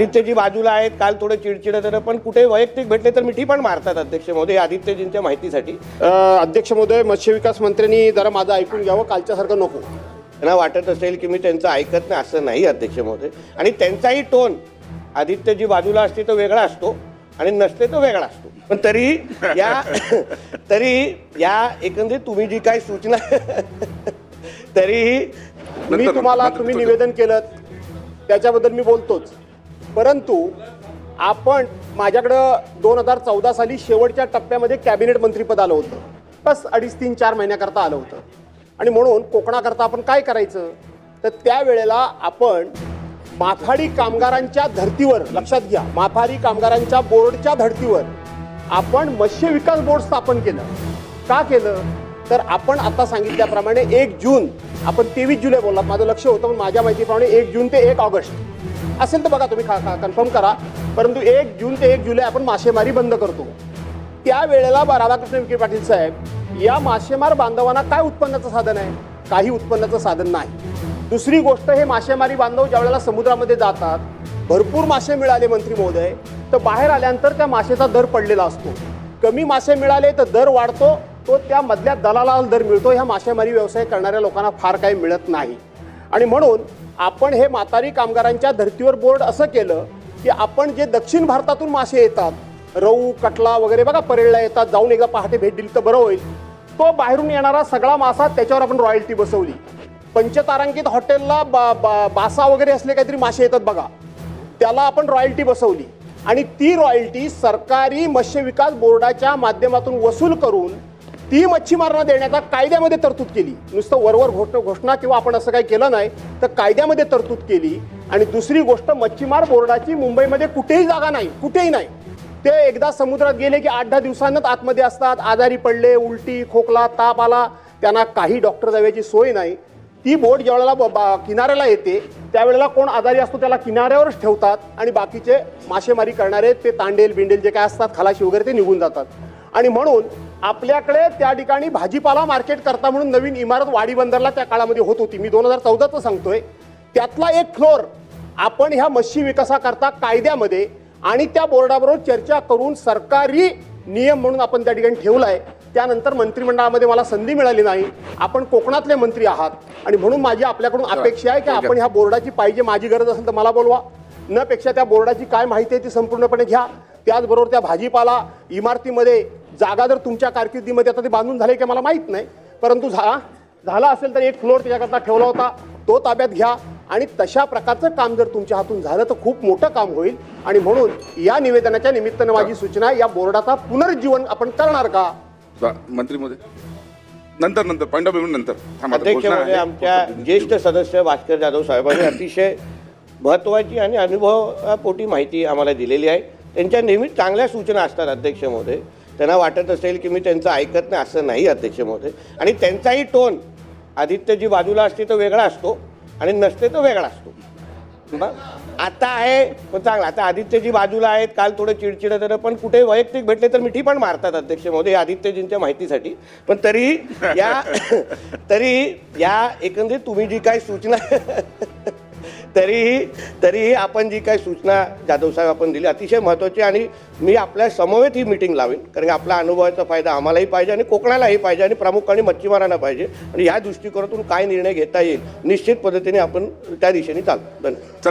आदित्यजी बाजूला आहेत काल थोडं चिडचिड झालं पण कुठे वैयक्तिक भेटले तर मिठी पण मारतात अध्यक्ष महोदय आदित्यजींच्या माहितीसाठी. अध्यक्ष महोदय मत्स्य विकास मंत्र्यांनी जरा माझं ऐकून घ्यावं कालच्यासारखं नको. त्यांना वाटत असेल की मी त्यांचं ऐकत नाही असं नाही अध्यक्ष महोदय. आणि त्यांचाही टोन आदित्यजी बाजूला असते तो वेगळा असतो आणि नसते तो वेगळा असतो. पण तरी या तरी या एकंदरीत तुम्ही जी काही सूचना तरीही मी तुम्हाला तुम्ही निवेदन केलं त्याच्याबद्दल मी बोलतोच. परंतु आपण माझ्याकडं दोन हजार चौदा साली शेवटच्या टप्प्यामध्ये कॅबिनेट मंत्रीपद आलं होतं. बस अडीच तीन चार महिन्याकरता आलं होतं. आणि म्हणून कोकणाकरता आपण काय करायचं? तर त्यावेळेला आपण माथाडी कामगारांच्या धर्तीवर लक्षात घ्या माथाडी कामगारांच्या बोर्डच्या धर्तीवर आपण मत्स्य विकास बोर्ड स्थापन केलं. का केलं? तर आपण आता सांगितल्याप्रमाणे एक जून आपण तेवीस जुलै बोललात माझं लक्ष होतं पण माझ्या माहितीप्रमाणे एक जून ते एक ऑगस्ट. असेल तर बघा तुम्ही कन्फर्म करा. परंतु एक जून ते एक जुलै आपण मासेमारी बंद करतो. त्यावेळेला राधाकृष्ण विखे पाटील साहेब या मासेमार बांधवांना काय उत्पन्नाचं साधन आहे? काही उत्पन्नाचं साधन नाही. दुसरी गोष्ट हे मासेमारी बांधव ज्यावेळेला समुद्रामध्ये जातात भरपूर मासे मिळाले मंत्री महोदय तर बाहेर आल्यानंतर त्या मासेचा दर पडलेला असतो. कमी मासे मिळाले तर दर वाढतो तो त्या मधल्या दलालाला दर मिळतो. ह्या मासेमारी व्यवसाय करणाऱ्या लोकांना फार काही मिळत नाही. आणि म्हणून आपण हे म्हातारी कामगारांच्या धर्तीवर बोर्ड असं केलं की आपण जे दक्षिण भारतातून मासे येतात रऊ कटला वगैरे बघा परेडला येतात जाऊन एकदा पहाटे भेट दिली तर बरं होईल. तो बाहेरून येणारा सगळा मासा त्याच्यावर आपण रॉयल्टी बसवली. पंचतारांकित हॉटेलला बा, बा, बासा वगैरे असले काहीतरी मासे येतात बघा. त्याला आपण रॉयल्टी बसवली. आणि ती रॉयल्टी सरकारी मत्स्य विकास बोर्डाच्या माध्यमातून वसूल करून ती मच्छीमारांना देण्याचा कायद्यामध्ये तरतूद केली. नुसतं वरवर घोट घोषणा किंवा आपण असं काही केलं नाही तर कायद्यामध्ये तरतूद केली. आणि दुसरी गोष्ट मच्छीमार बोर्डाची मुंबईमध्ये कुठेही जागा नाही कुठेही नाही. ते एकदा समुद्रात गेले की आठ दहा दिवसांनाच आतमध्ये असतात आजारी पडले उलटी खोकला ताप आला त्यांना काही डॉक्टर जाव्याची सोय नाही. ती बोट ज्यावेळेला किनाऱ्याला येते त्यावेळेला कोण आजारी असतो त्याला किनाऱ्यावरच ठेवतात आणि बाकीचे मासेमारी करणारे ते तांडेल बिंडेल जे काय असतात खलाशी वगैरे ते निघून जातात. आणि म्हणून आपल्याकडे त्या ठिकाणी भाजीपाला मार्केट करता म्हणून नवीन इमारत वाडी बंदरला त्या काळामध्ये होत होती. मी दोन हजार चौदाचं सांगतोय. त्यातला एक फ्लोअर आपण ह्या मच्छी विकासाकरता कायद्यामध्ये आणि त्या बोर्डाबरोबर चर्चा करून सरकारी नियम म्हणून आपण त्या ठिकाणी ठेवलाय. त्यानंतर मंत्रिमंडळामध्ये मला संधी मिळाली नाही. आपण कोकणातले मंत्री आहात आणि म्हणून माझी आपल्याकडून अपेक्षा आहे की आपण ह्या बोर्डाची पाहिजे माझी गरज असेल तर मला बोलवा. न पेक्षा त्या बोर्डाची काय माहिती आहे ती संपूर्णपणे घ्या. त्याचबरोबर त्या भाजीपाला इमारतीमध्ये जागा जर तुमच्या कारकिर्दीमध्ये आता ते बांधून झाले की मला माहीत नाही परंतु झा झाला असेल तर एक फ्लोअर त्याच्याकरता ठेवला होता तो ताब्यात घ्या आणि तशा प्रकारचं काम जर तुमच्या हातून झालं तर खूप मोठं काम होईल. आणि म्हणून या निवेदनाच्या निमित्तानं माझी सूचना या बोर्डाचा पुनर्जीवन आपण करणार का? मंत्री महोदय नंतर नंतर व्ह्यू नंतर. अध्यक्ष महोदय आहे. आमच्या ज्येष्ठ सदस्य भास्कर जाधव साहेबांनी अतिशय महत्त्वाची आणि अनुभवपोटी माहिती आम्हाला दिलेली आहे. त्यांच्या नेहमी चांगल्या सूचना असतात अध्यक्ष महोदय. त्यांना वाटत असेल की मी त्यांचं ऐकत नाही असं नाही अध्यक्ष महोदय. आणि त्यांचाही टोन आदित्यजी बाजूला असते तो वेगळा असतो आणि नसते तो वेगळा असतो. मग आता आहे पण चांगला आता आदित्यजी बाजूला आहेत काल थोडं चिडचिड झालं पण कुठे वैयक्तिक भेटले तर मिठी पण मारतात अध्यक्ष महोदय आदित्यजींच्या माहितीसाठी. पण तरी या तरी या एकंदरीत तुम्ही जी काही सूचना तरीही तरीही आपण जी काही सूचना जाधव साहेब आपण दिली अतिशय महत्त्वाची आणि मी आपल्या समवेत ही मिटिंग लावेन. कारण की आपल्या अनुभवाचा फायदा आम्हालाही पाहिजे आणि कोकणालाही पाहिजे आणि प्रामुख्याने मच्छीमारांना पाहिजे. आणि ह्या दृष्टिकोनातून काय निर्णय घेता येईल निश्चित पद्धतीने आपण त्या दिशेने चालू. धन्यवाद.